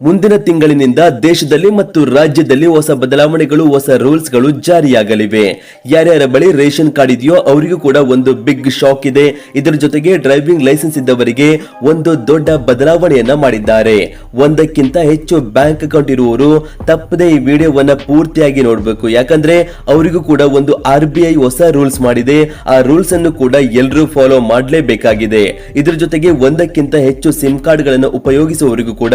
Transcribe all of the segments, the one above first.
ಮುಂದಿನ ತಿಂಗಳಿನಿಂದ ದೇಶದಲ್ಲಿ ಮತ್ತು ರಾಜ್ಯದಲ್ಲಿ ಹೊಸ ಬದಲಾವಣೆಗಳು, ಹೊಸ ರೂಲ್ಸ್ಗಳು ಜಾರಿಯಾಗಲಿವೆ. ಯಾರ್ಯಾರ ಬಳಿ ರೇಷನ್ ಕಾರ್ಡ್ ಇದೆಯೋ ಅವರಿಗೂ ಕೂಡ ಒಂದು ಬಿಗ್ ಶಾಕ್ ಇದೆ. ಇದರ ಜೊತೆಗೆ ಡ್ರೈವಿಂಗ್ ಲೈಸೆನ್ಸ್ ಇದ್ದವರಿಗೆ ಒಂದು ದೊಡ್ಡ ಬದಲಾವಣೆಯನ್ನ ಮಾಡಿದ್ದಾರೆ. ಒಂದಕ್ಕಿಂತ ಹೆಚ್ಚು ಬ್ಯಾಂಕ್ ಅಕೌಂಟ್ ಇರುವವರು ತಪ್ಪದೆ ಈ ವಿಡಿಯೋವನ್ನ ಪೂರ್ತಿಯಾಗಿ ನೋಡಬೇಕು. ಯಾಕಂದ್ರೆ ಅವರಿಗೂ ಕೂಡ ಒಂದು ಆರ್ ಬಿ ಐ ಹೊಸ ರೂಲ್ಸ್ ಮಾಡಿದೆ. ಆ ರೂಲ್ಸ್ ಅನ್ನು ಕೂಡ ಎಲ್ಲರೂ ಫಾಲೋ ಮಾಡಲೇಬೇಕಾಗಿದೆ. ಇದರ ಜೊತೆಗೆ ಒಂದಕ್ಕಿಂತ ಹೆಚ್ಚು ಸಿಮ್ ಕಾರ್ಡ್ಗಳನ್ನು ಉಪಯೋಗಿಸುವವರಿಗೂ ಕೂಡ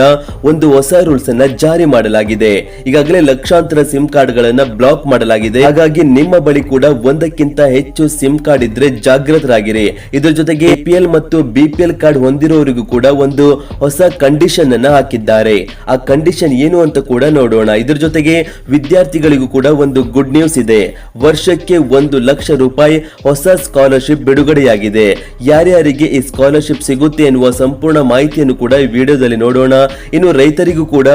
ಒಂದು ಹೊಸ ರೂಲ್ಸ್ ಅನ್ನ ಜಾರಿ ಮಾಡಲಾಗಿದೆ. ಈಗಾಗಲೇ ಲಕ್ಷಾಂತರ ಸಿಮ್ ಕಾರ್ಡ್ ಗಳನ್ನ ಬ್ಲಾಕ್ ಮಾಡಲಾಗಿದೆ. ಹಾಗಾಗಿ ನಿಮ್ಮ ಬಳಿ ಕೂಡ ಒಂದಕ್ಕಿಂತ ಹೆಚ್ಚು ಸಿಮ್ ಕಾರ್ಡ್ ಇದ್ರೆ ಜಾಗೃತರಾಗಿರಿ ಇದರ ಜೊತೆಗೆ ಎಪಿಎಲ್ ಮತ್ತು ಬಿಪಿಎಲ್ ಕಾರ್ಡ್ ಹೊಂದಿರೋರಿಗೂ ಕೂಡ ಒಂದು ಹೊಸ ಕಂಡೀಷನ್ ಅನ್ನ ಹಾಕಿದ್ದಾರೆ. ಆ ಕಂಡೀಷನ್ ಏನು ಅಂತ ಕೂಡ ನೋಡೋಣ. ಇದ್ರ ಜೊತೆಗೆ ವಿದ್ಯಾರ್ಥಿಗಳಿಗೂ ಕೂಡ ಒಂದು ಗುಡ್ ನ್ಯೂಸ್ ಇದೆ. ವರ್ಷಕ್ಕೆ ಒಂದು ಲಕ್ಷ ರೂಪಾಯಿ ಹೊಸ ಸ್ಕಾಲರ್ಶಿಪ್ ಬಿಡುಗಡೆಯಾಗಿದೆ. ಯಾರ್ಯಾರಿಗೆ ಈ ಸ್ಕಾಲರ್ಶಿಪ್ ಸಿಗುತ್ತೆ ಎನ್ನುವ ಸಂಪೂರ್ಣ ಮಾಹಿತಿಯನ್ನು ಕೂಡ ಈ ವಿಡಿಯೋದಲ್ಲಿ ನೋಡೋಣ. ಇನ್ನು ರೈತರಿಗೂ ಕೂಡ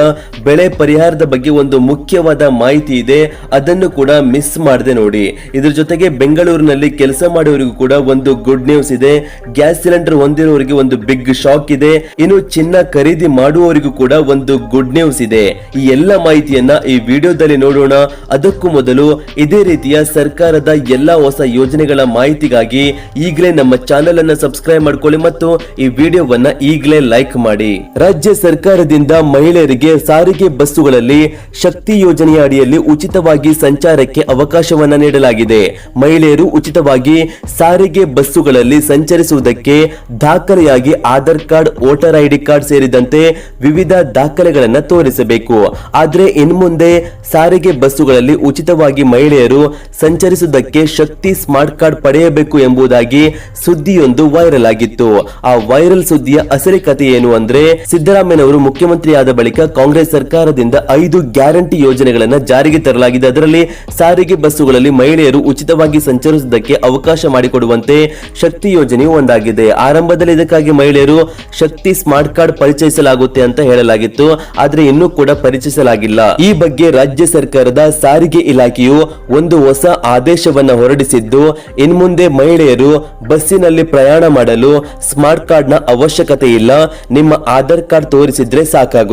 ಬೆಳೆ ಪರಿಹಾರದ ಬಗ್ಗೆ ಒಂದು ಮುಖ್ಯವಾದ ಮಾಹಿತಿ ಇದೆ. ಅದನ್ನು ಕೂಡ ಮಿಸ್ ಮಾಡದೆ ನೋಡಿ. ಇದ್ರ ಜೊತೆಗೆ ಬೆಂಗಳೂರಿನಲ್ಲಿ ಕೆಲಸ ಮಾಡುವವರಿಗೂ ಕೂಡ ಒಂದು ಗುಡ್ ನ್ಯೂಸ್ ಇದೆ. ಗ್ಯಾಸ್ ಸಿಲಿಂಡರ್ ಹೊಂದಿರುವವರಿಗೆ ಒಂದು ಬಿಗ್ ಶಾಕ್ ಇದೆ. ಇನ್ನು ಚಿನ್ನ ಖರೀದಿ ಮಾಡುವವರಿಗೂ ಕೂಡ ಒಂದು ಗುಡ್ ನ್ಯೂಸ್ ಇದೆ. ಈ ಎಲ್ಲ ಮಾಹಿತಿಯನ್ನ ಈ ವಿಡಿಯೋದಲ್ಲಿ ನೋಡೋಣ. ಅದಕ್ಕೂ ಮೊದಲು ಇದೇ ರೀತಿಯ ಸರ್ಕಾರದ ಎಲ್ಲಾ ಹೊಸ ಯೋಜನೆಗಳ ಮಾಹಿತಿಗಾಗಿ ಈಗಲೇ ನಮ್ಮ ಚಾನೆಲ್ ಅನ್ನ ಸಬ್ಸ್ಕ್ರೈಬ್ ಮಾಡ್ಕೊಳ್ಳಿ ಮತ್ತು ಈ ವಿಡಿಯೋವನ್ನ ಈಗಲೇ ಲೈಕ್ ಮಾಡಿ. ರಾಜ್ಯ ಸರ್ಕಾರದಿಂದ ಮಹಿಳೆಯರಿಗೆ ಸಾರಿಗೆ ಬಸ್ಸುಗಳಲ್ಲಿ ಶಕ್ತಿ ಯೋಜನೆಯ ಅಡಿಯಲ್ಲಿ ಉಚಿತವಾಗಿ ಸಂಚಾರಕ್ಕೆ ಅವಕಾಶವನ್ನ ನೀಡಲಾಗಿದೆ. ಮಹಿಳೆಯರು ಉಚಿತವಾಗಿ ಸಾರಿಗೆ ಬಸ್ಸುಗಳಲ್ಲಿ ಸಂಚರಿಸುವುದಕ್ಕೆ ದಾಖಲೆಯಾಗಿ Aadhaar card, voter ID card ಸೇರಿದಂತೆ ವಿವಿಧ ದಾಖಲೆಗಳನ್ನು ತೋರಿಸಬೇಕು. ಆದರೆ ಇನ್ಮುಂದೆ ಸಾರಿಗೆ ಬಸ್ಸುಗಳಲ್ಲಿ ಉಚಿತವಾಗಿ ಮಹಿಳೆಯರು ಸಂಚರಿಸುವುದಕ್ಕೆ ಶಕ್ತಿ ಸ್ಮಾರ್ಟ್ ಕಾರ್ಡ್ ಪಡೆಯಬೇಕು ಎಂಬುದಾಗಿ ಸುದ್ದಿಯೊಂದು ವೈರಲ್ ಆಗಿತ್ತು. ಆ ವೈರಲ್ ಸುದ್ದಿಯ ಅಸಲಿ ಕಥೆ ಏನು ಅಂದ್ರೆ ಸಿದ್ದರಾಮಯ್ಯನವರು ಮುಖ್ಯಮಂತ್ರಿ ಬಳಿಕ ಕಾಂಗ್ರೆಸ್ ಸರ್ಕಾರದಿಂದ ಐದು ಗ್ಯಾರಂಟಿ ಯೋಜನೆಗಳನ್ನು ಜಾರಿಗೆ ತರಲಾಗಿದೆ. ಅದರಲ್ಲಿ ಸಾರಿಗೆ ಬಸ್ಸುಗಳಲ್ಲಿ ಮಹಿಳೆಯರು ಉಚಿತವಾಗಿ ಸಂಚರಿಸುವುದಕ್ಕೆ ಅವಕಾಶ ಮಾಡಿಕೊಡುವಂತೆ ಶಕ್ತಿ ಯೋಜನೆಯು ಒಂದಾಗಿದೆ. ಆರಂಭದಲ್ಲಿ ಇದಕ್ಕಾಗಿ ಮಹಿಳೆಯರು ಶಕ್ತಿ ಸ್ಮಾರ್ಟ್ ಕಾರ್ಡ್ ಪರಿಚಯಿಸಲಾಗುತ್ತೆ ಅಂತ ಹೇಳಲಾಗಿತ್ತು. ಆದರೆ ಇನ್ನೂ ಕೂಡ ಪರಿಚಯಿಸಲಾಗಿಲ್ಲ. ಈ ಬಗ್ಗೆ ರಾಜ್ಯ ಸರ್ಕಾರದ ಸಾರಿಗೆ ಇಲಾಖೆಯು ಒಂದು ಹೊಸ ಆದೇಶವನ್ನ ಹೊರಡಿಸಿದ್ದು ಇನ್ಮುಂದೆ ಮಹಿಳೆಯರು ಬಸ್ಸಿನಲ್ಲಿ ಪ್ರಯಾಣ ಮಾಡಲು ಸ್ಮಾರ್ಟ್ ಕಾರ್ಡ್ನ ಅವಶ್ಯಕತೆ ಇಲ್ಲ. ನಿಮ್ಮ ಆಧಾರ್ ಕಾರ್ಡ್ ತೋರಿಸಿದ್ರೆ ಸಾಕಾಗುತ್ತೆ.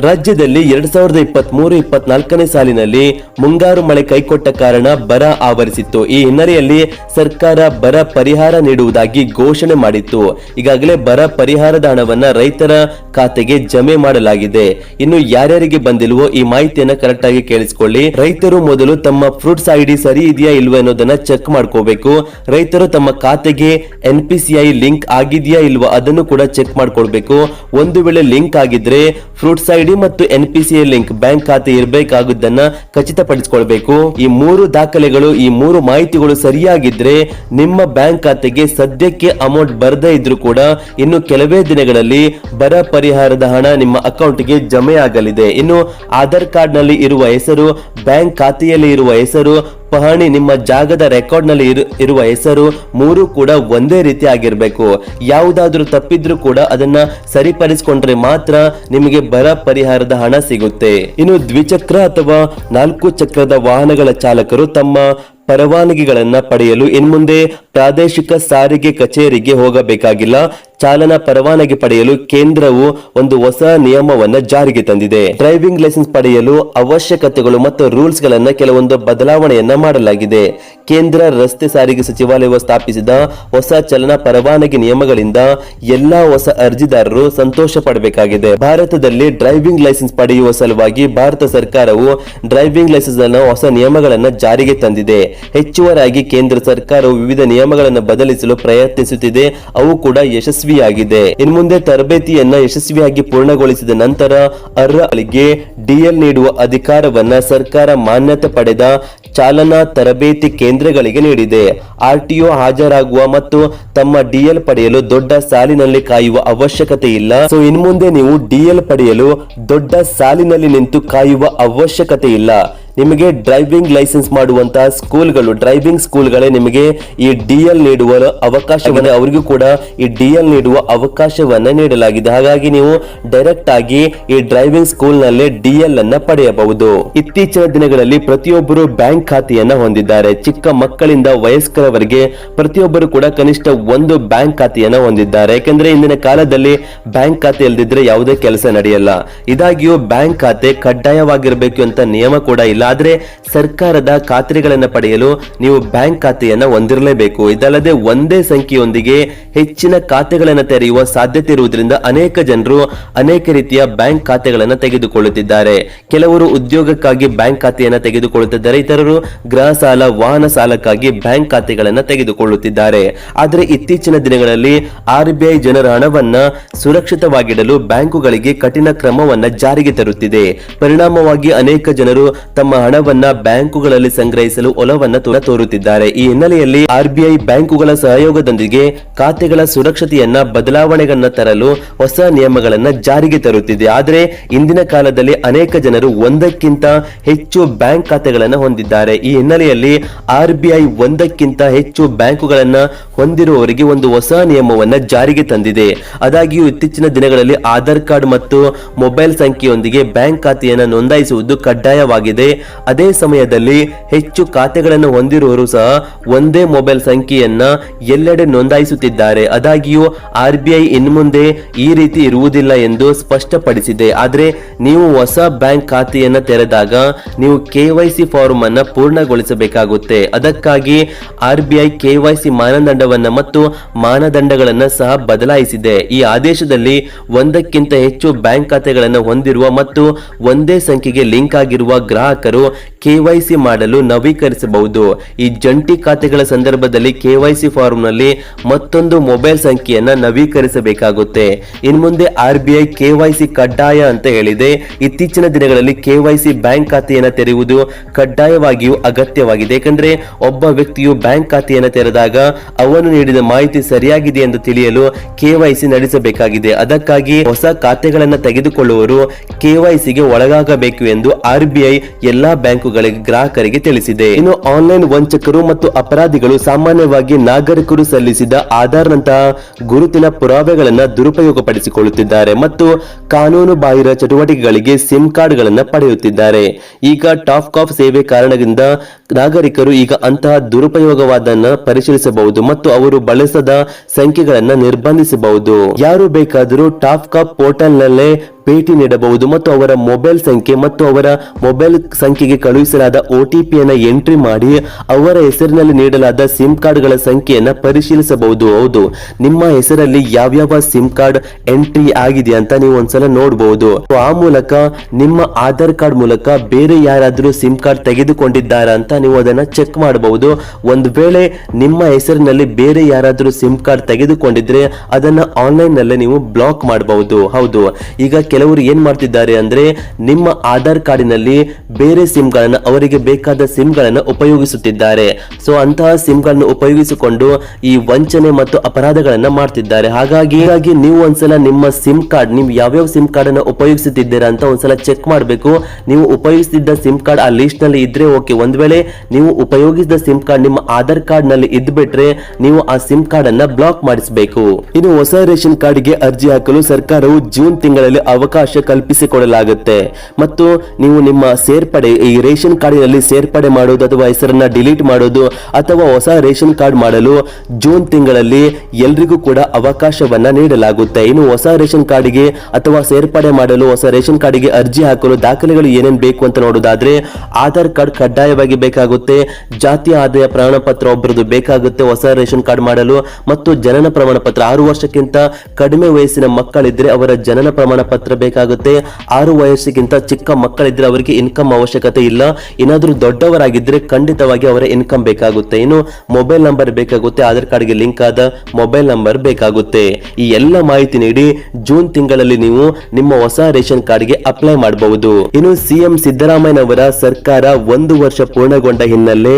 ರಾಜ್ಯದಲ್ಲಿ ಎರಡ್ ಸಾವಿರದ ಇಪ್ಪತ್ತ್ ಮೂರು ಇಪ್ಪತ್ನಾಲ್ಕನೇ ಸಾಲಿನಲ್ಲಿ ಮುಂಗಾರು ಮಳೆ ಕೈಕೊಟ್ಟ ಕಾರಣ ಬರ ಆವರಿಸಿತ್ತು. ಈ ಹಿನ್ನೆಲೆಯಲ್ಲಿ ಸರ್ಕಾರ ಬರ ಪರಿಹಾರ ನೀಡುವುದಾಗಿ ಘೋಷಣೆ ಮಾಡಿತ್ತು. ಈಗಾಗಲೇ ಬರ ಪರಿಹಾರದ ಹಣವನ್ನ ರೈತರ ಖಾತೆಗೆ ಜಮೆ ಮಾಡಲಾಗಿದೆ. ಇನ್ನು ಯಾರ್ಯಾರಿಗೆ ಬಂದಿಲ್ವೋ ಈ ಮಾಹಿತಿಯನ್ನ ಕರೆಕ್ಟ್ ಆಗಿ ಕೇಳಿಸಿಕೊಳ್ಳಿ. ರೈತರು ಮೊದಲು ತಮ್ಮ ಫ್ರೂಟ್ಸ್ ಐಡಿ ಸರಿ ಇದೆಯಾ ಇಲ್ವಾ ಅನ್ನೋದನ್ನ ಚೆಕ್ ಮಾಡ್ಕೋಬೇಕು. ರೈತರು ತಮ್ಮ ಖಾತೆಗೆ ಎನ್ ಪಿ ಲಿಂಕ್ ಆಗಿದೆಯಾ ಇಲ್ವಾ ಅದನ್ನು ಕೂಡ ಚೆಕ್ ಮಾಡ್ಕೊಳ್ಬೇಕು. ಒಂದು ವೇಳೆ ಲಿಂಕ್ ಆಗಿದ್ರೆ ಫ್ರೂಟ್ಸ್ ಐಡಿ ಮತ್ತು ಎನ್ ಲಿಂಕ್ ಬ್ಯಾಂಕ್ ಖಾತೆ ಇರಬೇಕಾಗುದನ್ನ ಖಚಿತಪಡಿಸಿಕೊಳ್ಬೇಕು. ಈ ಮೂರು ದಾಖಲೆಗಳು, ಈ ಮೂರು ಮಾಹಿತಿಗಳು ಸರಿಯಾಗಿದ್ರೆ ನಿಮ್ಮ ಬ್ಯಾಂಕ್ ಖಾತೆಗೆ ಸದ್ಯಕ್ಕೆ ಅಮೌಂಟ್ ಬರದೇ ಇದ್ರೂ ಕೂಡ ಇನ್ನು ಕೆಲವೇ ದಿನಗಳಲ್ಲಿ ಬರ ಪರಿಹಾರದ ಹಣ ನಿಮ್ಮ ಅಕೌಂಟ್ಗೆ ಜಮೆ ಆಗಲಿದೆ ಇನ್ನು ಆಧಾರ್ ಕಾರ್ಡ್ನಲ್ಲಿ ಇರುವ ಹೆಸರು, ಬ್ಯಾಂಕ್ ಖಾತೆಯಲ್ಲಿ ಇರುವ ಹೆಸರು ಪಹಣಿ ನಿಮ್ಮ ಜಾಗದ ರೆಕಾರ್ಡ್ನಲ್ಲಿ ಇರು- ಇರುವ ಹೆಸರು ಮೂರು ಕೂಡ ಒಂದೇ ರೀತಿ ಆಗಿರಬೇಕು. ಯಾವುದಾದ್ರೂ ತಪ್ಪಿದ್ರೂ ಕೂಡ ಅದನ್ನ ಸರಿಪಡಿಸಿಕೊಂಡ್ರೆ ಮಾತ್ರ ನಿಮಗೆ ಬರ ಪರಿಹಾರದ ಹಣ ಸಿಗುತ್ತೆ. ಇನ್ನು ದ್ವಿಚಕ್ರ ಅಥವಾ ನಾಲ್ಕು ಚಕ್ರದ ವಾಹನಗಳ ಚಾಲಕರು ತಮ್ಮ ಪರವಾನಗಿಗಳನ್ನು ಪಡೆಯಲು ಇನ್ಮುಂದೆ ಪ್ರಾದೇಶಿಕ ಸಾರಿಗೆ ಕಚೇರಿಗೆ ಹೋಗಬೇಕಾಗಿಲ್ಲ. ಚಾಲನಾ ಪರವಾನಗಿ ಪಡೆಯಲು ಕೇಂದ್ರವು ಒಂದು ಹೊಸ ನಿಯಮವನ್ನು ಜಾರಿಗೆ ತಂದಿದೆ. ಡ್ರೈವಿಂಗ್ ಲೈಸೆನ್ಸ್ ಪಡೆಯಲು ಅವಶ್ಯಕತೆಗಳು ಮತ್ತು ರೂಲ್ಸ್ ಗಳನ್ನ ಕೆಲವೊಂದು ಬದಲಾವಣೆಯನ್ನ ಮಾಡಲಾಗಿದೆ. ಕೇಂದ್ರ ರಸ್ತೆ ಸಾರಿಗೆ ಸಚಿವಾಲಯವು ಸ್ಥಾಪಿಸಿದ ಹೊಸ ಚಲನಾ ಪರವಾನಗಿ ನಿಯಮಗಳಿಂದ ಎಲ್ಲಾ ಹೊಸ ಅರ್ಜಿದಾರರು ಸಂತೋಷ ಪಡಬೇಕಾಗಿದೆ. ಭಾರತದಲ್ಲಿ ಡ್ರೈವಿಂಗ್ ಲೈಸೆನ್ಸ್ ಪಡೆಯುವ ಸಲುವಾಗಿ ಭಾರತ ಸರ್ಕಾರವು ಡ್ರೈವಿಂಗ್ ಲೈಸೆನ್ಸ್ ಅನ್ನು ಹೊಸ ನಿಯಮಗಳನ್ನು ಜಾರಿಗೆ ತಂದಿದೆ. ಹೆಚ್ಚುವರಾಗಿ ಕೇಂದ್ರ ಸರ್ಕಾರವು ವಿವಿಧ ನಿಯಮಗಳನ್ನು ಬದಲಿಸಲು ಪ್ರಯತ್ನಿಸುತ್ತಿದೆ. ಅವು ಕೂಡ ಯಶಸ್ವಿಯಾಗಿದೆ. ಇನ್ಮುಂದೆ ತರಬೇತಿಯನ್ನ ಯಶಸ್ವಿಯಾಗಿ ಪೂರ್ಣಗೊಳಿಸಿದ ನಂತರ ಅರ್ಹಗಳಿಗೆ ಡಿಎಲ್ ನೀಡುವ ಅಧಿಕಾರವನ್ನ ಸರ್ಕಾರ ಮಾನ್ಯತೆ ಪಡೆದ ಚಾಲನಾ ತರಬೇತಿ ಕೇಂದ್ರಗಳಿಗೆ ನೀಡಿದೆ. ಆರ್ಟಿಒ ಹಾಜರಾಗುವ ಮತ್ತು ತಮ್ಮ ಡಿಎಲ್ ಪಡೆಯಲು ದೊಡ್ಡ ಸಾಲಿನಲ್ಲಿ ಕಾಯುವ ಅವಶ್ಯಕತೆ ಇಲ್ಲ. ಸೊ ಇನ್ಮುಂದೆ ನೀವು ಡಿಎಲ್ ಪಡೆಯಲು ದೊಡ್ಡ ಸಾಲಿನಲ್ಲಿ ನಿಂತು ಕಾಯುವ ಅವಶ್ಯಕತೆ ಇಲ್ಲ. ನಿಮಗೆ ಡ್ರೈವಿಂಗ್ ಲೈಸೆನ್ಸ್ ಮಾಡುವಂತಹ ಸ್ಕೂಲ್ಗಳು, ಡ್ರೈವಿಂಗ್ ಸ್ಕೂಲ್ಗಳೇ ನಿಮಗೆ ಈ ಡಿ ಎಲ್ ನೀಡುವ ಅವಕಾಶವನ್ನು, ಅವರಿಗೂ ಕೂಡ ಈ ಡಿ ಎಲ್ ನೀಡುವ ಅವಕಾಶವನ್ನ ನೀಡಲಾಗಿದೆ. ಹಾಗಾಗಿ ನೀವು ಡೈರೆಕ್ಟ್ ಆಗಿ ಈ ಡ್ರೈವಿಂಗ್ ಸ್ಕೂಲ್ನಲ್ಲಿ ಡಿ ಎಲ್ ಅನ್ನ ಪಡೆಯಬಹುದು. ಇತ್ತೀಚಿನ ದಿನಗಳಲ್ಲಿ ಪ್ರತಿಯೊಬ್ಬರು ಬ್ಯಾಂಕ್ ಖಾತೆಯನ್ನ ಹೊಂದಿದ್ದಾರೆ. ಚಿಕ್ಕ ಮಕ್ಕಳಿಂದ ವಯಸ್ಕರವರೆಗೆ ಪ್ರತಿಯೊಬ್ಬರು ಕೂಡ ಕನಿಷ್ಠ ಒಂದು ಬ್ಯಾಂಕ್ ಖಾತೆಯನ್ನ ಹೊಂದಿದ್ದಾರೆ. ಯಾಕೆಂದ್ರೆ ಇಂದಿನ ಕಾಲದಲ್ಲಿ ಬ್ಯಾಂಕ್ ಖಾತೆ ಇಲ್ದಿದ್ರೆ ಯಾವುದೇ ಕೆಲಸ ನಡೆಯಲ್ಲ. ಇದಾಗಿಯೂ ಬ್ಯಾಂಕ್ ಖಾತೆ ಕಡ್ಡಾಯವಾಗಿರಬೇಕು ಅಂತ ನಿಯಮ ಕೂಡ ಇಲ್ಲ. ಆದ್ರೆ ಸರ್ಕಾರದ ಖಾತ್ರಿಗಳನ್ನ ಪಡೆಯಲು ನೀವು ಬ್ಯಾಂಕ್ ಖಾತೆಯನ್ನ ಹೊಂದಿರಲೇಬೇಕು. ಇದಲ್ಲದೆ ಒಂದೇ ಸಂಖ್ಯೆಯೊಂದಿಗೆ ಹೆಚ್ಚಿನ ಖಾತೆಗಳನ್ನು ತೆರೆಯುವ ಸಾಧ್ಯತೆ ಇರುವುದರಿಂದ ಅನೇಕ ಜನರು ಅನೇಕ ರೀತಿಯ ಬ್ಯಾಂಕ್ ಖಾತೆಗಳನ್ನು ತೆಗೆದುಕೊಳ್ಳುತ್ತಿದ್ದಾರೆ. ಕೆಲವರು ಉದ್ಯೋಗಕ್ಕಾಗಿ ಬ್ಯಾಂಕ್ ಖಾತೆಯನ್ನು ತೆಗೆದುಕೊಳ್ಳುತ್ತಿದ್ದಾರೆ, ಇತರರು ಗೃಹ ಸಾಲ, ವಾಹನ ಸಾಲಕ್ಕಾಗಿ ಬ್ಯಾಂಕ್ ಖಾತೆಗಳನ್ನು ತೆಗೆದುಕೊಳ್ಳುತ್ತಿದ್ದಾರೆ. ಆದರೆ ಇತ್ತೀಚಿನ ದಿನಗಳಲ್ಲಿ ಆರ್ಬಿಐ ಜನರ ಹಣವನ್ನ ಸುರಕ್ಷಿತವಾಗಿಡಲು ಬ್ಯಾಂಕುಗಳಿಗೆ ಕಠಿಣ ಕ್ರಮವನ್ನ ಜಾರಿಗೆ ತರುತ್ತಿದೆ. ಪರಿಣಾಮವಾಗಿ ಅನೇಕ ಜನರು ತಮ್ಮ ಹಣವನ್ನ ಬ್ಯಾಂಕುಗಳಲ್ಲಿ ಸಂಗ್ರಹಿಸಲು ಒಲವನ್ನ ತೋರ ತೋರುತ್ತಿದ್ದಾರೆ. ಈ ಹಿನ್ನೆಲೆಯಲ್ಲಿ ಆರ್ಬಿಐ ಬ್ಯಾಂಕುಗಳ ಸಹಯೋಗದೊಂದಿಗೆ ಖಾತೆಗಳ ಸುರಕ್ಷತೆಯನ್ನ ಬದಲಾವಣೆಗಳನ್ನ ತರಲು ಹೊಸ ನಿಯಮಗಳನ್ನ ಜಾರಿಗೆ ತರುತ್ತಿದೆ. ಆದರೆ ಇಂದಿನ ಕಾಲದಲ್ಲಿ ಅನೇಕ ಜನರು ಒಂದಕ್ಕಿಂತ ಹೆಚ್ಚು ಬ್ಯಾಂಕ್ ಖಾತೆಗಳನ್ನು ಹೊಂದಿದ್ದಾರೆ. ಈ ಹಿನ್ನೆಲೆಯಲ್ಲಿ ಆರ್ಬಿಐ ಒಂದಕ್ಕಿಂತ ಹೆಚ್ಚು ಬ್ಯಾಂಕುಗಳನ್ನ ಹೊಂದಿರುವವರಿಗೆ ಒಂದು ಹೊಸ ನಿಯಮವನ್ನ ಜಾರಿಗೆ ತಂದಿದೆ. ಆದಾಗ್ಯೂ ಇತ್ತೀಚಿನ ದಿನಗಳಲ್ಲಿ ಆಧಾರ್ ಕಾರ್ಡ್ ಮತ್ತು ಮೊಬೈಲ್ ಸಂಖ್ಯೆಯೊಂದಿಗೆ ಬ್ಯಾಂಕ್ ಖಾತೆಯನ್ನು ನೋಂದಾಯಿಸುವುದು ಕಡ್ಡಾಯವಾಗಿದೆ. ಅದೇ ಸಮಯದಲ್ಲಿ ಹೆಚ್ಚು ಖಾತೆಗಳನ್ನು ಹೊಂದಿರುವವರು ಸಹ ಒಂದೇ ಮೊಬೈಲ್ ಸಂಖ್ಯೆಯನ್ನ ಎಲ್ಲೆಡೆ ನೋಂದಾಯಿಸುತ್ತಿದ್ದಾರೆ. ಆದಾಗ್ಯೂ, ಆರ್ ಬಿ ಐ ಇನ್ಮುಂದೆ ಈ ರೀತಿ ಇರುವುದಿಲ್ಲ ಎಂದು ಸ್ಪಷ್ಟಪಡಿಸಿದೆ. ಆದರೆ, ನೀವು ಹೊಸ ಬ್ಯಾಂಕ್ ಖಾತೆಯನ್ನ ತೆರೆದಾಗ ನೀವು ಕೆವೈಸಿ ಫಾರ್ಮ್ ಅನ್ನ ಪೂರ್ಣಗೊಳಿಸಬೇಕಾಗುತ್ತೆ. ಅದಕ್ಕಾಗಿ ಆರ್ ಬಿ ಐ ಕೆವೈಸಿ ಮಾನದಂಡವನ್ನು ಮತ್ತು ಮಾನದಂಡಗಳನ್ನ ಸಹ ಬದಲಾಯಿಸಿದೆ. ಈ ಆದೇಶದಲ್ಲಿ ಒಂದಕ್ಕಿಂತ ಹೆಚ್ಚು ಬ್ಯಾಂಕ್ ಖಾತೆಗಳನ್ನು ಹೊಂದಿರುವ ಮತ್ತು ಒಂದೇ ಸಂಖ್ಯೆಗೆ ಲಿಂಕ್ ಆಗಿರುವ ಗ್ರಾಹಕರು ಕೆವೈಸಿ ಮಾಡಲು ನವೀಕರಿಸಬಹುದು. ಈ ಜಂಟಿ ಖಾತೆಗಳ ಸಂದರ್ಭದಲ್ಲಿ ಕೆವೈಸಿ ಫಾರ್ಮ್ನಲ್ಲಿ ಮತ್ತೊಂದು ಮೊಬೈಲ್ ಸಂಖ್ಯೆಯನ್ನು ನವೀಕರಿಸಬೇಕಾಗುತ್ತೆ. ಇನ್ನು ಮುಂದೆ ಆರ್ ಬಿ ಐ ಕೆವೈಸಿ ಕಡ್ಡಾಯ ಅಂತ ಹೇಳಿದೆ. ಇತ್ತೀಚಿನ ದಿನಗಳಲ್ಲಿ ಕೆವೈಸಿ ಬ್ಯಾಂಕ್ ಖಾತೆಯನ್ನು ತೆರೆಯುವುದು ಕಡ್ಡಾಯವಾಗಿಯೂ ಅಗತ್ಯವಾಗಿದೆ. ಏಕೆಂದರೆ ಒಬ್ಬ ವ್ಯಕ್ತಿಯು ಬ್ಯಾಂಕ್ ಖಾತೆಯನ್ನು ತೆರೆದಾಗ ಅವನು ನೀಡಿದ ಮಾಹಿತಿ ಸರಿಯಾಗಿದೆ ಎಂದು ತಿಳಿಯಲು ಕೆವೈಸಿ ನಡೆಸಬೇಕಾಗಿದೆ. ಅದಕ್ಕಾಗಿ ಹೊಸ ಖಾತೆಗಳನ್ನು ತೆಗೆದುಕೊಳ್ಳುವವರು ಕೆವೈಸಿಗೆ ಒಳಗಾಗಬೇಕು ಎಂದು ಆರ್ ಎಲ್ಲಾ ಬ್ಯಾಂಕುಗಳಿಗೆ ಗ್ರಾಹಕರಿಗೆ ತಿಳಿಸಿದೆ. ಇನ್ನು ಆನ್ಲೈನ್ ವಂಚಕರು ಮತ್ತು ಅಪರಾಧಿಗಳು ಸಾಮಾನ್ಯವಾಗಿ ನಾಗರಿಕರು ಸಲ್ಲಿಸಿದ ಆಧಾರ್ ನಂತಹ ಗುರುತಿನ ಪುರಾವೆಗಳನ್ನ ದುರುಪಯೋಗಪಡಿಸಿಕೊಳ್ಳುತ್ತಿದ್ದಾರೆ ಮತ್ತು ಕಾನೂನು ಬಾಹಿರ ಚಟುವಟಿಕೆಗಳಿಗೆ ಸಿಮ್ ಕಾರ್ಡ್ಗಳನ್ನ ಪಡೆಯುತ್ತಿದ್ದಾರೆ. ಈಗ ಟಾಪ್ ಕಾಫ್ ಸೇವೆ ಕಾರಣದಿಂದ ನಾಗರಿಕರು ಈಗ ಅಂತಹ ದುರುಪಯೋಗವಾದನ್ನ ಪರಿಶೀಲಿಸಬಹುದು ಮತ್ತು ಅವರು ಬಳಸದ ಸಂಖ್ಯೆಗಳನ್ನ ನಿರ್ಬಂಧಿಸಬಹುದು. ಯಾರು ಬೇಕಾದರೂ ಟಾಪ್ ಕಾಫ್ ಪೋರ್ಟಲ್ ನಲ್ಲೇ ಭೇಟಿ ನೀಡಬಹುದು ಮತ್ತು ಅವರ ಮೊಬೈಲ್ ಸಂಖ್ಯೆ ಮತ್ತು ಅವರ ಮೊಬೈಲ್ ಸಂಖ್ಯೆಗೆ ಕಳುಹಿಸಲಾದ ಒ ಟಿ ಪಿಯನ್ನು ಎಂಟ್ರಿ ಮಾಡಿ ಅವರ ಹೆಸರಿನಲ್ಲಿ ನೀಡಲಾದ ಸಿಮ್ ಕಾರ್ಡ್ಗಳ ಸಂಖ್ಯೆಯನ್ನು ಪರಿಶೀಲಿಸಬಹುದು. ಹೌದು, ನಿಮ್ಮ ಹೆಸರಲ್ಲಿ ಯಾವ್ಯಾವ ಸಿಮ್ ಕಾರ್ಡ್ ಎಂಟ್ರಿ ಆಗಿದೆ ಅಂತ ನೀವು ಒಂದ್ಸಲ ನೋಡಬಹುದು ಆ ಮೂಲಕ ನಿಮ್ಮ ಆಧಾರ್ ಕಾರ್ಡ್ ಮೂಲಕ ಬೇರೆ ಯಾರಾದರೂ ಸಿಮ್ ಕಾರ್ಡ್ ತೆಗೆದುಕೊಂಡಿದ್ದಾರಾ ಅಂತ ನೀವು ಅದನ್ನ ಚೆಕ್ ಮಾಡಬಹುದು. ಒಂದು ವೇಳೆ ನಿಮ್ಮ ಹೆಸರಿನಲ್ಲಿ ಬೇರೆ ಯಾರಾದರೂ ಸಿಮ್ ಕಾರ್ಡ್ ತೆಗೆದುಕೊಂಡಿದ್ರೆ ಅದನ್ನ ಆನ್ಲೈನ್ ನಲ್ಲೇ ನೀವು ಬ್ಲಾಕ್ ಮಾಡಬಹುದು. ಹೌದು, ಈಗ ಕೆಲವರು ಏನ್ ಮಾಡ್ತಿದ್ದಾರೆ ಅಂದ್ರೆ ನಿಮ್ಮ ಆಧಾರ್ ಕಾರ್ಡಿನಲ್ಲಿ ಬೇರೆ ಸಿಮ್ ಗಳನ್ನ ಅವರಿಗೆ ಬೇಕಾದ ಸಿಮ್ ಗಳನ್ನ ಉಪಯೋಗಿಸುತ್ತಿದ್ದಾರೆ. ಸೊ ಅಂತಹ ಸಿಮ್ಗಳನ್ನು ಉಪಯೋಗಿಸಿಕೊಂಡು ಈ ವಂಚನೆ ಮತ್ತು ಅಪರಾಧಗಳನ್ನ ಮಾಡ್ತಿದ್ದಾರೆ. ಹಾಗಾಗಿ ಹೀಗಾಗಿ ನೀವು ಒಂದ್ಸಲ ನಿಮ್ಮ ಸಿಮ್ ಕಾರ್ಡ್ ನೀವು ಯಾವ್ಯಾವ ಸಿಮ್ ಕಾರ್ಡ್ ಅನ್ನ ಉಪಯೋಗಿಸುತ್ತಿದ್ದೀರಾ ಅಂತ ಒಂದ್ಸಲ ಚೆಕ್ ಮಾಡಬೇಕು. ನೀವು ಉಪಯೋಗಿಸುತ್ತಿದ್ದ ಸಿಮ್ ಕಾರ್ಡ್ ಆ ಲಿಸ್ಟ್ನಲ್ಲಿ ಇದ್ರೆ ಓಕೆ ಒಂದ್ ವೇಳೆ ನೀವು ಉಪಯೋಗಿಸಿದ ಸಿಮ್ ಕಾರ್ಡ್ ನಿಮ್ಮ ಆಧಾರ್ ಕಾರ್ಡ್ನಲ್ಲಿ ಇದ್ಬಿಟ್ರೆ ನೀವು ಆ ಸಿಮ್ ಕಾರ್ಡ್ ಅನ್ನ ಬ್ಲಾಕ್ ಮಾಡಿಸಬೇಕು. ಇನ್ನು ಹೊಸ ರೇಷನ್ ಕಾರ್ಡ್ಗೆ ಅರ್ಜಿ ಹಾಕಲು ಸರ್ಕಾರವು ಜೂನ್ ತಿಂಗಳಲ್ಲಿ ಅವಕಾಶ ಕಲ್ಪಿಸಿಕೊಡಲಾಗುತ್ತೆ. ಮತ್ತು ನೀವು ನಿಮ್ಮ ಸೇರ್ಪಡೆ, ಈ ರೇಷನ್ ಕಾರ್ಡಿನಲ್ಲಿ ಸೇರ್ಪಡೆ ಮಾಡೋದು ಅಥವಾ ಹೆಸರನ್ನ ಡಿಲೀಟ್ ಮಾಡೋದು ಅಥವಾ ಹೊಸ ರೇಷನ್ ಕಾರ್ಡ್ ಮಾಡಲು ಜೂನ್ ತಿಂಗಳಲ್ಲಿ ಎಲ್ರಿಗೂ ಕೂಡ ಅವಕಾಶವನ್ನ ನೀಡಲಾಗುತ್ತೆ. ಇನ್ನು ಹೊಸ ರೇಷನ್ ಕಾರ್ಡ್ಗೆ ಅಥವಾ ಸೇರ್ಪಡೆ ಮಾಡಲು ಹೊಸ ರೇಷನ್ ಕಾರ್ಡ್ಗೆ ಅರ್ಜಿ ಹಾಕಲು ದಾಖಲೆಗಳು ಏನೇನು ಬೇಕು ಅಂತ ನೋಡೋದಾದ್ರೆ ಆಧಾರ್ ಕಾರ್ಡ್ ಕಡ್ಡಾಯವಾಗಿ ಬೇಕಾಗುತ್ತೆ, ಜಾತಿ ಆದಾಯ ಪ್ರಮಾಣ ಪತ್ರ ಒಬ್ಬರದು ಬೇಕಾಗುತ್ತೆ ಹೊಸ ರೇಷನ್ ಕಾರ್ಡ್ ಮಾಡಲು, ಮತ್ತು ಜನನ ಪ್ರಮಾಣ ಪತ್ರ ಆರು ವರ್ಷಕ್ಕಿಂತ ಕಡಿಮೆ ವಯಸ್ಸಿನ ಮಕ್ಕಳಿದ್ರೆ ಅವರ ಜನನ ಪ್ರಮಾಣ ಪತ್ರ ಬೇಕಾಗುತ್ತೆ. ಆರು ವಯಸ್ಸಿಗಿಂತ ಚಿಕ್ಕ ಮಕ್ಕಳಿದ್ರೆ ಅವರಿಗೆ ಇನ್ಕಮ್ ಅವಶ್ಯಕತೆ ಇಲ್ಲ. ಏನಾದರೂ ದೊಡ್ಡವರಾಗಿದ್ರೆ ಖಂಡಿತವಾಗಿ ಅವರ ಇನ್ಕಮ್ ಬೇಕಾಗುತ್ತೆ. ಇನ್ನು ಮೊಬೈಲ್ ನಂಬರ್ ಬೇಕಾಗುತ್ತೆ, ಆಧಾರ್ ಕಾರ್ಡ್ಗೆ ಲಿಂಕ್ ಆದ ಮೊಬೈಲ್ ನಂಬರ್ ಬೇಕಾಗುತ್ತೆ. ಈ ಎಲ್ಲ ಮಾಹಿತಿ ನೀಡಿ ಜೂನ್ ತಿಂಗಳಲ್ಲಿ ನೀವು ನಿಮ್ಮ ಹೊಸ ರೇಷನ್ ಕಾರ್ಡ್ಗೆ ಅಪ್ಲೈ ಮಾಡಬಹುದು ಇನ್ನು ಸಿಎಂ ಸಿದ್ದರಾಮಯ್ಯನವರ ಸರ್ಕಾರ ಒಂದು ವರ್ಷ ಪೂರ್ಣಗೊಂಡ ಹಿನ್ನೆಲೆ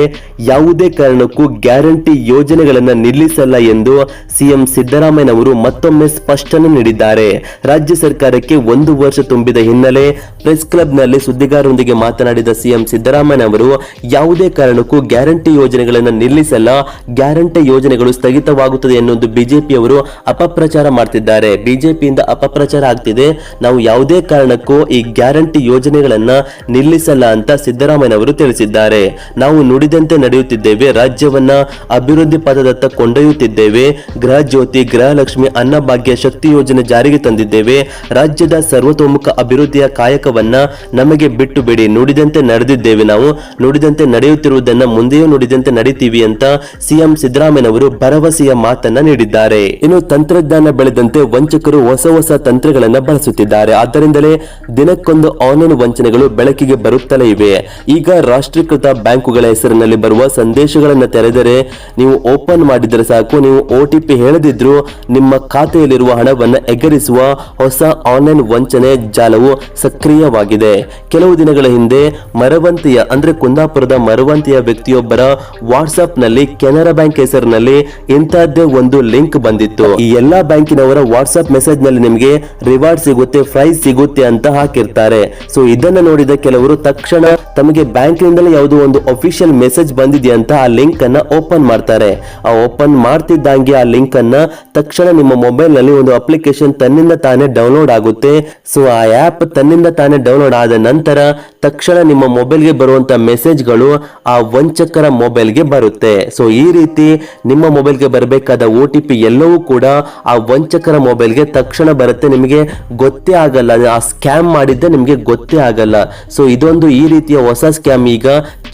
ಯಾವುದೇ ಕಾರಣಕ್ಕೂ ಗ್ಯಾರಂಟಿ ಯೋಜನೆಗಳನ್ನು ನಿಲ್ಲಿಸಲ್ಲ ಎಂದು ಸಿಎಂ ಸಿದ್ದರಾಮಯ್ಯನವರು ಮತ್ತೊಮ್ಮೆ ಸ್ಪಷ್ಟನೆ ನೀಡಿದ್ದಾರೆ. ರಾಜ್ಯ ಸರ್ಕಾರಕ್ಕೆ ಒಂದು ವರ್ಷ ತುಂಬಿದ ಹಿನ್ನೆಲೆ ಪ್ರೆಸ್ ಕ್ಲಬ್ನಲ್ಲಿ ಸುದ್ದಿಗಾರರೊಂದಿಗೆ ಮಾತನಾಡಿದ ಸಿಎಂ ಸಿದ್ದರಾಮಯ್ಯ ಅವರು, ಯಾವುದೇ ಕಾರಣಕ್ಕೂ ಗ್ಯಾರಂಟಿ ಯೋಜನೆಗಳನ್ನು ನಿಲ್ಲಿಸಲ್ಲ, ಗ್ಯಾರಂಟಿ ಯೋಜನೆಗಳು ಸ್ಥಗಿತವಾಗುತ್ತದೆ ಎನ್ನುವುದು ಬಿಜೆಪಿಯವರು ಅಪಪ್ರಚಾರ ಮಾಡ್ತಿದ್ದಾರೆ. ಬಿಜೆಪಿಯಿಂದ ಅಪಪ್ರಚಾರ ಆಗ್ತಿದೆ. ನಾವು ಯಾವುದೇ ಕಾರಣಕ್ಕೂ ಈ ಗ್ಯಾರಂಟಿ ಯೋಜನೆಗಳನ್ನ ನಿಲ್ಲಿಸಲ್ಲ ಅಂತ ಸಿದ್ದರಾಮಯ್ಯ ಅವರು ತಿಳಿಸಿದ್ದಾರೆ. ನಾವು ನುಡಿದಂತೆ ನಡೆಯುತ್ತಿದ್ದೇವೆ, ರಾಜ್ಯವನ್ನ ಅಭಿವೃದ್ಧಿ ಪದದತ್ತ ಕೊಂಡೊಯ್ಯುತ್ತಿದ್ದೇವೆ, ಗೃಹ ಜ್ಯೋತಿ, ಗೃಹಲಕ್ಷ್ಮಿ, ಅನ್ನಭಾಗ್ಯ, ಶಕ್ತಿ ಯೋಜನೆ ಜಾರಿಗೆ ತಂದಿದ್ದೇವೆ, ರಾಜ್ಯದ ಸರ್ವತೋಮುಖ ಅಭಿವೃದ್ಧಿಯ ಕಾಯಕವನ್ನ ನಮಗೆ ಬಿಟ್ಟು ಬಿಡಿ. ನುಡಿದಂತೆ ನಡೆದಿದ್ದೇವೆ ನಾವು. ನುಡಿದಂತೆ ನಡೆಯುತ್ತಿರುವುದನ್ನ ಮುಂದೆಯೂ ನುಡಿದಂತೆ ನಡೀತೀವಿ ಅಂತ ಸಿಎಂ ಸಿದ್ದರಾಮಯ್ಯನವರು ಭರವಸೆಯ ಮಾತನ್ನ ನೀಡಿದ್ದಾರೆ. ಇನ್ನು ತಂತ್ರಜ್ಞಾನ ಬೆಳೆದಂತೆ ವಂಚಕರು ಹೊಸ ಹೊಸ ತಂತ್ರಗಳನ್ನ ಬಳಸುತ್ತಿದ್ದಾರೆ. ಆದ್ದರಿಂದಲೇ ದಿನಕ್ಕೊಂದು ಆನ್ಲೈನ್ ವಂಚನೆಗಳು ಬೆಳಕಿಗೆ ಬರುತ್ತಲೇ ಇವೆ. ಈಗ ರಾಷ್ಟ್ರೀಕೃತ ಬ್ಯಾಂಕುಗಳ ಹೆಸರಿನಲ್ಲಿ ಬರುವ ಸಂದೇಶಗಳನ್ನು ತೆರೆದರೆ ನೀವು ಓಪನ್ ಮಾಡಿದರೆ ಸಾಕು. ನೀವು ಓಟಿಪಿ ಟಿ ಹೇಳದಿದ್ರು ನಿಮ್ಮ ಖಾತೆಯಲ್ಲಿರುವ ಹಣವನ್ನ ಎಗರಿಸುವ ಹೊಸ ಆನ್ಲೈನ್ ವಂಚನೆ ಜಾಲವು ಸಕ್ರಿಯವಾಗಿದೆ. ಕೆಲವು ದಿನಗಳ ಹಿಂದೆ ಮರವಂತಿಯ, ಅಂದ್ರೆ ಕುಂದಾಪುರದ ಮರವಂತಿಯ ವ್ಯಕ್ತಿಯೊಬ್ಬರ ವಾಟ್ಸ್ಆಪ್ನಲ್ಲಿ ಕೆನರಾ ಬ್ಯಾಂಕ್ ಹೆಸರಿನಲ್ಲಿ ಇಂತಹದ್ದೇ ಒಂದು ಲಿಂಕ್ ಬಂದಿತ್ತು. ಈ ಎಲ್ಲಾ ಬ್ಯಾಂಕಿನವರ ವಾಟ್ಸ್ಆಪ್ ಮೆಸೇಜ್ನಲ್ಲಿ ನಿಮಗೆ ರಿವಾರ್ಡ್ ಸಿಗುತ್ತೆ, ಪ್ರೈಸ್ ಸಿಗುತ್ತೆ ಅಂತ ಹಾಕಿರ್ತಾರೆ. ಸೊ, ಇದನ್ನ ನೋಡಿದ ಕೆಲವರು ತಕ್ಷಣ ತಮಗೆ ಬ್ಯಾಂಕಿನಿಂದಲೇ ಯಾವುದೋ ಒಂದು ಅಫಿಷಿಯಲ್ ಮೆಸೇಜ್ ಬಂದಿದೆ ಅಂತ ಆ ಲಿಂಕ್ ಅನ್ನ ಓಪನ್ ಮಾಡ್ತಾರೆ. ಆ ಓಪನ್ ಮಾಡ್ತಿದ್ದಂಗೆ ಆ ಲಿಂಕ್ ಅನ್ನ ತಕ್ಷಣ ನಿಮ್ಮ ಮೊಬೈಲ್ನಲ್ಲಿ ಒಂದು ಅಪ್ಲಿಕೇಶನ್ ತನ್ನಿಂದ ತಾನೇ ಡೌನ್ಲೋಡ್ ಆಗುತ್ತೆ. ಸೊ ಆ ಆ್ಯಪ್ ತನ್ನಿಂದ ತಾನೇ ಡೌನ್ಲೋಡ್ ಆದ ನಂತರ ತಕ್ಷಣ ನಿಮ್ಮ ಮೊಬೈಲ್ಗೆ ಬರುವಂಥ ಮೆಸೇಜ್ಗಳು ಆ ವಂಚಕರ ಮೊಬೈಲ್ಗೆ ಬರುತ್ತೆ. ಸೊ ಈ ರೀತಿ ನಿಮ್ಮ ಮೊಬೈಲ್ಗೆ ಬರಬೇಕಾದ ಒ ಟಿ ಪಿ ಎಲ್ಲವೂ ಕೂಡ ಆ ವಂಚಕರ ಮೊಬೈಲ್ಗೆ ತಕ್ಷಣ ಬರುತ್ತೆ. ನಿಮಗೆ ಗೊತ್ತೇ ಆಗಲ್ಲ, ಆ ಸ್ಕ್ಯಾಮ್ ಮಾಡಿದ್ದೆ ನಿಮಗೆ ಗೊತ್ತೇ ಆಗಲ್ಲ. ಸೊ ಇದೊಂದು ಈ ರೀತಿಯ ಹೊಸ ಸ್ಕ್ಯಾಮ್ ಈಗ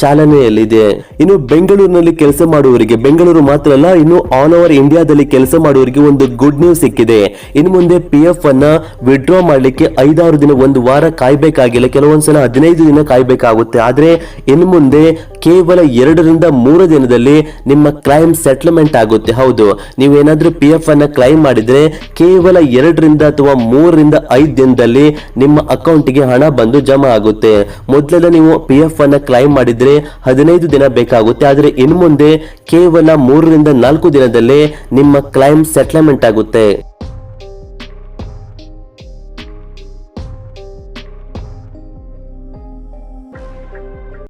ಚಾಲನೆಯಲ್ಲಿದೆ. ಇನ್ನು ಬೆಂಗಳೂರಿನಲ್ಲಿ ಕೆಲಸ ಮಾಡುವವರಿಗೆ, ಬೆಂಗಳೂರು ಮಾತ್ರ ಅಲ್ಲ, ಇನ್ನು ಆಲ್ ಓವರ್ ಇಂಡಿಯಾದಲ್ಲಿ ಕೆಲಸ ಮಾಡುವವರಿಗೆ ಒಂದು ಗುಡ್ ನ್ಯೂಸ್ ಸಿಕ್ಕಿದೆ. ಇನ್ನು ಮುಂದೆ ಪಿ ಎಫ್ ಅನ್ನ ವಿಡ್ರಾ ಮಾಡ್ಲಿಕ್ಕೆ ಐದಾರು ದಿನ, ಒಂದು ವಾರ ಕಾಯ್ಬೇಕಾಗಿಲ್ಲ. ಕೆಲವೊಂದ್ಸಲ ಹದಿನೈದು ದಿನ ಕಾಯ್ಬೇಕಾಗುತ್ತೆ. ಆದ್ರೆ ಇನ್ನು ಮುಂದೆ ಕೇವಲ ಎರಡರಿಂದ ಮೂರು ದಿನದಲ್ಲಿ ನಿಮ್ಮ ಕ್ಲೈಮ್ ಸೆಟ್ಲ್ಮೆಂಟ್ ಆಗುತ್ತೆ. ಹೌದು. ನೀವೇನಾದ್ರೂ ಪಿ ಎಫ್ ಅನ್ನ ಕ್ಲೈಮ್ ಮಾಡಿದ್ರೆ ಕೇವಲ ಎರಡರಿಂದ ಅಥವಾ ಮೂರರಿಂದ ಐದು ದಿನದಲ್ಲಿ ನಿಮ್ಮ ಅಕೌಂಟ್ಗೆ ಹಣ ಬಂದು ಜಮಾ ಆಗುತ್ತೆ. ಮೊದಲೆಲ್ಲ ನೀವು ಪಿ ಎಫ್ ಅನ್ನ ಕ್ಲೈಮ್ ಮಾಡಿದ್ರೆ ಹದಿನೈದು ದಿನ ಬೇಕಾಗುತ್ತೆ. ಆದ್ರೆ ಇನ್ನು ಮುಂದೆ ಕೇವಲ ಮೂರರಿಂದ ನಾಲ್ಕು ದಿನದಲ್ಲಿ ನಿಮ್ಮ ಕ್ಲೈಮ್ ಸೆಟ್ಲ್ಮೆಂಟ್ ಆಗುತ್ತೆ.